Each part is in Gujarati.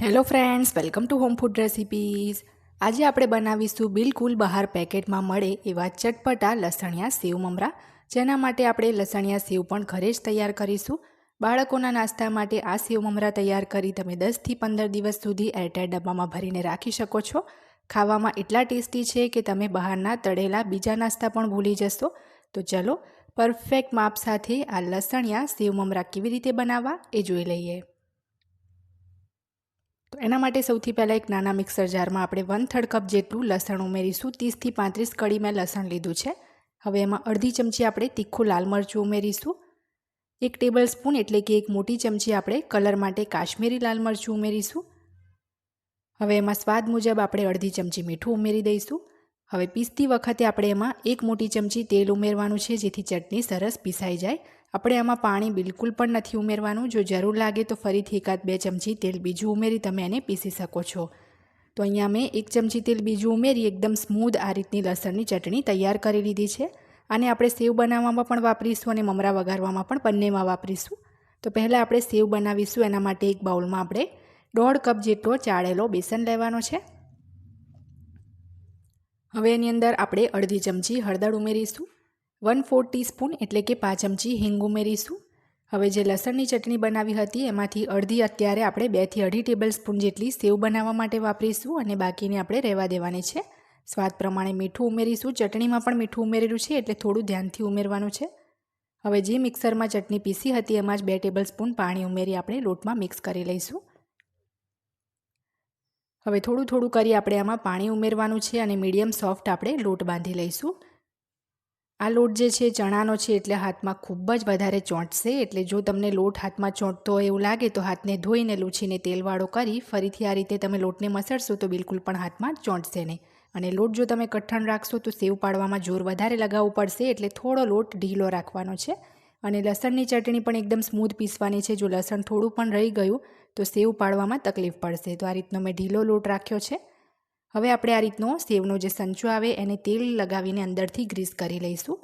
Hello friends welcome to home food recipes આજે આપણે બનાવીશું બિલકુલ બહાર પેકેટમાં મળે એવા ચટપટા લસણિયા સેવ મમરા, જેના માટે આપણે લસણિયા સેવ પણ ઘરે જ તૈયાર કરીશું. બાળકોના નાસ્તા માટે આ સેવ મમરા તૈયાર કરી તમે દસથી પંદર દિવસ સુધી એરટાઈટ ડબ્બામાં ભરીને રાખી શકો છો. ખાવામાં એટલા ટેસ્ટી છે કે તમે બહારના તળેલા બીજા નાસ્તા પણ ભૂલી જશો. તો ચલો પરફેક્ટ માપ સાથે આ લસણિયા સેવ મમરા કેવી રીતે બનાવવા એ જોઈ લઈએ. એના માટે સૌથી પહેલાં એક નાના મિક્સર જારમાં આપણે વન થર્ડ કપ જેટલું લસણ ઉમેરીશું. ત્રીસથી પાંત્રીસ કડી મેં લસણ લીધું છે. હવે એમાં અડધી ચમચી આપણે તીખું લાલ મરચું ઉમેરીશું. એક ટેબલ સ્પૂન એટલે કે એક મોટી ચમચી આપણે કલર માટે કાશ્મીરી લાલ મરચું ઉમેરીશું. હવે એમાં સ્વાદ મુજબ આપણે અડધી ચમચી મીઠું ઉમેરી દઈશું. હવે પીસતી વખતે આપણે એમાં એક મોટી ચમચી તેલ ઉમેરવાનું છે, જેથી ચટણી સરસ પીસાઈ જાય. આપણે આમાં પાણી બિલકુલ પણ નથી ઉમેરવાનું. જો જરૂર લાગે તો ફરીથી એકાદ બે ચમચી તેલ બીજું ઉમેરી તમે એને પીસી શકો છો. તો અહીંયા મેં એક ચમચી તેલ બીજું ઉમેરી એકદમ સ્મૂધ આ રીતની લસણની ચટણી તૈયાર કરી લીધી છે. અને આપણે સેવ બનાવવામાં પણ વાપરીશું અને મમરા વઘારવામાં પણ બંનેમાં વાપરીશું. તો પહેલાં આપણે સેવ બનાવીશું. એના માટે એક બાઉલમાં આપણે દોઢ કપ જેટલો ચાળેલો બેસન લેવાનો છે. હવે એની અંદર આપણે અડધી ચમચી હળદર ઉમેરીશું. વન ફોર ટીસ્પૂન એટલે કે પાંચ ચમચી હિંગ ઉમેરીશું. હવે જે લસણની ચટણી બનાવી હતી એમાંથી અડધી અત્યારે આપણે બેથી અઢી ટેબલ સ્પૂન જેટલી સેવ બનાવવા માટે વાપરીશું અને બાકીને આપણે રહેવા દેવાની છે. સ્વાદ પ્રમાણે મીઠું ઉમેરીશું. ચટણીમાં પણ મીઠું ઉમેરેલું છે એટલે થોડું ધ્યાનથી ઉમેરવાનું છે. હવે જે મિક્સરમાં ચટણી પીસી હતી એમાં જ બે ટેબલ સ્પૂન પાણી ઉમેરી આપણે લોટમાં મિક્સ કરી લઈશું. હવે થોડું થોડું કરી આપણે આમાં પાણી ઉમેરવાનું છે અને મીડિયમ સોફ્ટ આપણે લોટ બાંધી લઈશું. આ લોટ જે છે ચણાનો છે એટલે હાથમાં ખૂબ જ વધારે ચોંટશે. એટલે જો તમને લોટ હાથમાં ચોંટતો હોય એવું લાગે તો હાથને ધોઈને લૂછીને તેલવાળો કરી ફરીથી આ રીતે તમે લોટને મસળશો તો બિલકુલ પણ હાથમાં ચોંટશે નહીં. અને લોટ જો તમે કઠણ રાખશો તો સેવ પાડવામાં જોર વધારે લગાવવું પડશે એટલે થોડો લોટ ઢીલો રાખવાનો છે. અને લસણની ચટણી પણ એકદમ સ્મૂધ પીસવાની છે. જો લસણ થોડું પણ રહી ગયું તો સેવ પાડવામાં તકલીફ પડશે. તો આ રીતનો મેં ઢીલો લોટ રાખ્યો છે. હવે આપણે આ રીતનો સેવનો જે સંચો આવે એને તેલ લગાવીને અંદરથી ગ્રીસ કરી લઈશું.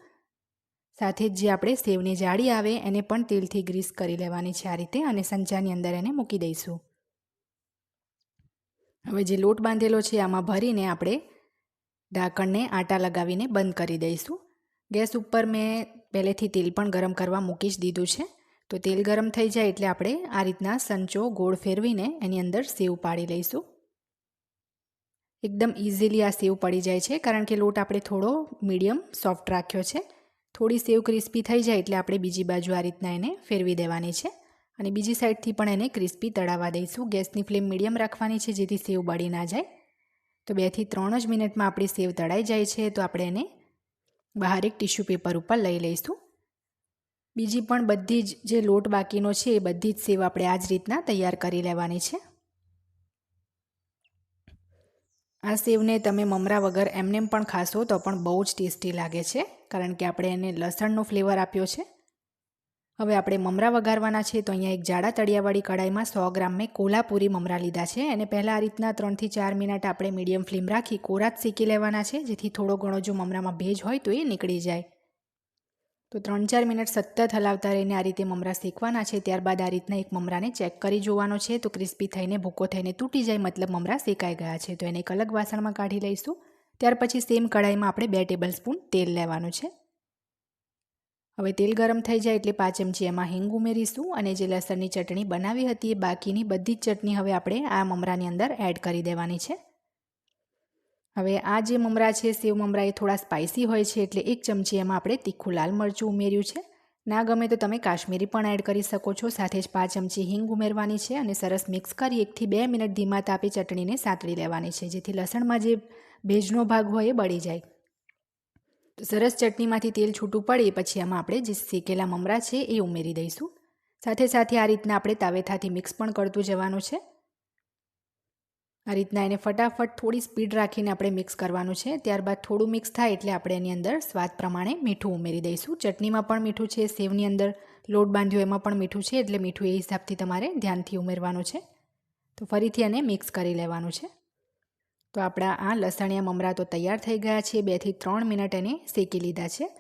સાથે જ જે આપણે સેવની જાળી આવે એને પણ તેલથી ગ્રીસ કરી લેવાની છે આ રીતે અને સંચાની અંદર એને મૂકી દઈશું. હવે જે લોટ બાંધેલો છે આમાં ભરીને આપણે ઢાંકણને આટા લગાવીને બંધ કરી દઈશું. ગેસ ઉપર મેં પહેલેથી તેલ પણ ગરમ કરવા મૂકી જ દીધું છે. તો તેલ ગરમ થઈ જાય એટલે આપણે આ રીતના સંચો ગોળ ફેરવીને એની અંદર સેવ પાડી લઈશું. એકદમ ઇઝીલી આ સેવ પડી જાય છે, કારણ કે લોટ આપણે થોડો મીડિયમ સોફ્ટ રાખ્યો છે. થોડી સેવ ક્રિસ્પી થઈ જાય એટલે આપણે બીજી બાજુ આ રીતના એને ફેરવી દેવાની છે. અને બીજી સાઈડથી પણ એને ક્રિસ્પી તળાવવા દઈશું. ગેસની ફ્લેમ મીડિયમ રાખવાની છે જેથી સેવ બળી ના જાય. તો બેથી ત્રણ જ મિનિટમાં આપણી સેવ તળાઈ જાય છે, તો આપણે એને બહાર એક ટીશ્યુ પેપર ઉપર લઈ લઈશું. બીજી પણ બધી જ જે લોટ બાકીનો છે એ બધી જ સેવ આપણે આ જ રીતના તૈયાર કરી લેવાની છે. આ સેવને તમે મમરા વગર એમનેમ પણ ખાશો તો પણ બહુ જ ટેસ્ટી લાગે છે, કારણ કે આપણે એને લસણનો ફ્લેવર આપ્યો છે. હવે આપણે મમરા વઘારવાના છે તો અહીંયા એક જાડા તળિયાવાળી કઢાઈમાં સો ગ્રામ મેં કોલ્હાપુરી મમરા લીધા છે અને પહેલાં આ રીતના ત્રણથી ચાર મિનિટ આપણે મીડિયમ ફ્લેમ રાખી કોરા જ શેકી લેવાના છે, જેથી થોડો ઘણો જો મમરામાં ભેજ હોય તો એ નીકળી જાય. તો ત્રણ ચાર મિનિટ સતત હલાવતા રહીને આ રીતે મમરા શેકવાના છે, ત્યારબાદ આ રીતના એક મમરાને ચેક કરી જોવાનો છે. તો ક્રિસ્પી થઈને, ભૂકો થઈને તૂટી જાય મતલબ મમરા શેકાઈ ગયા છે. તો એને એક અલગ વાસણમાં કાઢી લઈશું. ત્યાર પછી સેમ કઢાઈમાં આપણે બે ટેબલ સ્પૂન તેલ લેવાનું છે. હવે તેલ ગરમ થઈ જાય એટલે પાંચ ચમચી એમાં હિંગ ઉમેરીશું અને જે લસણની ચટણી બનાવી હતી એ બાકીની બધી જ ચટણી હવે આપણે આ મમરાની અંદર એડ કરી દેવાની છે. હવે આ જે મમરા છે, સેવ મમરા એ થોડા સ્પાઇસી હોય છે, એટલે એક ચમચી એમાં આપણે તીખું લાલ મરચું ઉમેર્યું છે. ના ગમે તો તમે કાશ્મીરી પણ એડ કરી શકો છો, સાથે જ પાંચ ચમચી હિંગ ઉમેરવાની છે અને સરસ મિક્સ કરી એકથી બે મિનિટ ધીમા તાપે ચટણીને સાંતળી લેવાની છે, જેથી લસણમાં જે ભેજનો ભાગ હોય એ બળી જાય. સરસ ચટણીમાંથી તેલ છૂટું પડે પછી આમાં આપણે જે શેકેલા મમરા છે એ ઉમેરી દઈશું. સાથે સાથે આ રીતના આપણે તાવેથાથી મિક્સ પણ કરતું જવાનું છે. આ રીતના એને ફટાફટ થોડી સ્પીડ રાખીને આપણે મિક્સ કરવાનું છે. ત્યારબાદ થોડું મિક્સ થાય એટલે આપણે એની અંદર સ્વાદ પ્રમાણે મીઠું ઉમેરી દઈશું. ચટણીમાં પણ મીઠું છે, સેવની અંદર લોટ બાંધ્યો એમાં પણ મીઠું છે, એટલે મીઠું એ હિસાબથી તમારે ધ્યાનથી ઉમેરવાનું છે. તો ફરીથી એને મિક્સ કરી લેવાનું છે. તો આપણા આ લસણિયા મમરા તો તૈયાર થઈ ગયા છે. બેથી ત્રણ મિનિટ એને શેકી લીધા છે.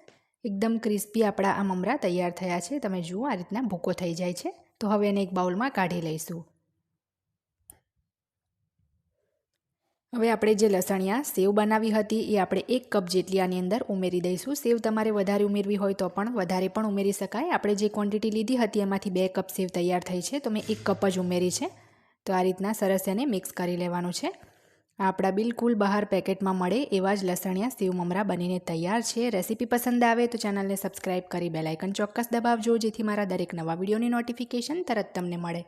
એકદમ ક્રિસ્પી આપણા આ મમરા તૈયાર થયા છે. તમે જુઓ આ રીતના ભૂકો થઈ જાય છે. તો હવે એને એક બાઉલમાં કાઢી લઈશું. હવે આપણે જે લસણિયા સેવ બનાવી હતી, એ આપણે એક કપ જેટલી આની અંદર ઉમેરી દઈશું. સેવ તમારે વધારે ઉમેરવી હોય તો પણ વધારે પણ ઉમેરી શકાય. આપણે જે ક્વોન્ટિટી લીધી હતી, એમાંથી બે કપ સેવ તૈયાર થઈ છે, તો મેં એક કપ જ ઉમેરી છે. તો આ રીતના સરસ એને મિક્સ કરી લેવાનું છે. આપણા બિલકુલ બહાર પેકેટમાં મળે એવા જ લસણિયા સેવ મમરા બનીને તૈયાર છે. રેસીપી પસંદ આવે તો ચેનલને સબસ્ક્રાઈબ કરી બેલાઇકન ચોક્કસ દબાવજો, જેથી મારા દરેક નવા વિડીયોની નોટિફિકેશન તરત તમને મળે.